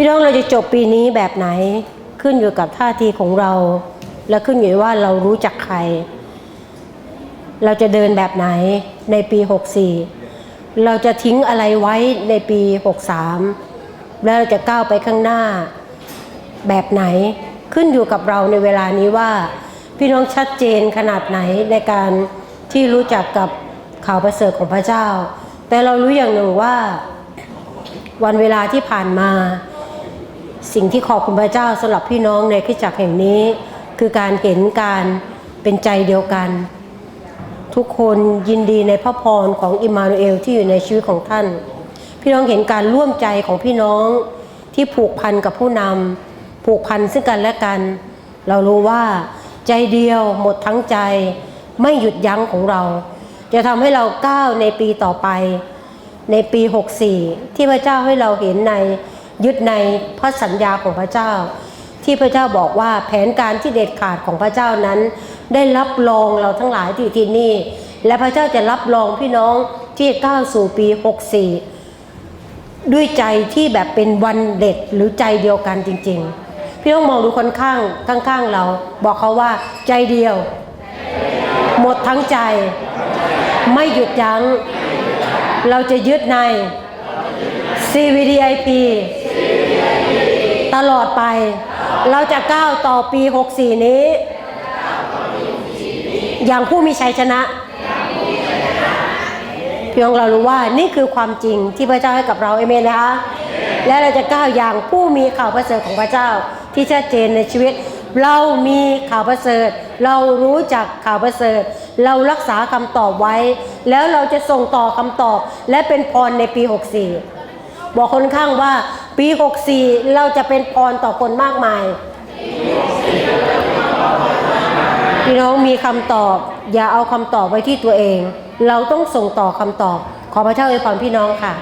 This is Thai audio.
พี่น้องเราจะจบปีนี้แบบไหนขึ้นอยู่กับท่าทีของเรา และขึ้นอยู่ว่าเรารู้จักใคร เราจะเดินแบบไหนในปี 64 เราจะทิ้งอะไรไว้ในปี 63 แล้วเราจะก้าวไปข้างหน้า แบบไหนขึ้นอยู่กับเราในเวลานี้ว่า พี่น้องชัดเจนขนาดไหนในการที่รู้จักกับข่าวประเสริฐของพระเจ้า แต่เรารู้อย่างหนึ่งว่า วันเวลาที่ผ่านมา สิ่งที่ขอบคุณพระเจ้าสำหรับพี่น้องในคริสตจักรแห่งนี้ คือการเห็นการเป็นใจเดียวกัน ทุกคนยินดีในพระพรของอิมานูเอลที่อยู่ในชีวิตของท่าน พี่น้องเห็นการร่วมใจของพี่น้องที่ผูกพันกับผู้นำผูกพันซึ่งกันและกัน เรารู้ว่าใจเดียวหมดทั้งใจไม่หยุดยั้งของเรา จะทำให้เราก้าวในปีต่อไป ในปี 64 ที่พระเจ้าให้เราเห็นใน ยึดในพระสัญญาของพระเจ้า ที่พระเจ้าบอกว่าแผนการที่เด็ดขาดของพระเจ้านั้น ได้รับรองเราทั้งหลายที่อยู่ที่นี่ และพระเจ้าจะรับรองพี่น้องที่ก้าวสู่ปี 64 ด้วยใจที่แบบเป็นวันเด็ดหรือใจเดียวกันจริง ๆ พี่ต้องมองดูคนข้างข้างๆเรา บอกเขาว่าใจเดียว หมดทั้งใจ ไม่หยุดยัง้งเราจะยึดใน CVDIP ตลอดไป เราจะก้าวต่อปี 64 นี้ อย่างผู้มีชัยชนะ เพียงเรารู้ว่านี่คือความจริงที่พระเจ้าให้กับเราเอเมนนะคะ และเราจะก้าวอย่างผู้มีข่าวประเสริฐของพระเจ้าที่ชัดเจนในชีวิต เรามีข่าวประเสริฐ เรารู้จักข่าวประเสริฐ เรารักษาคำตอบไว้ แล้วเราจะส่งต่อคำตอบและเป็นพรในปี 64 บอกคนข้างว่า ปี 64 เราจะเป็นพรต่อคนมากมาย พี่น้องมีคำตอบ อย่าเอาคำตอบไว้ที่ตัวเอง เราต้องส่งต่อคำตอบ ขอพระเจ้าอวยพรพี่น้องค่ะ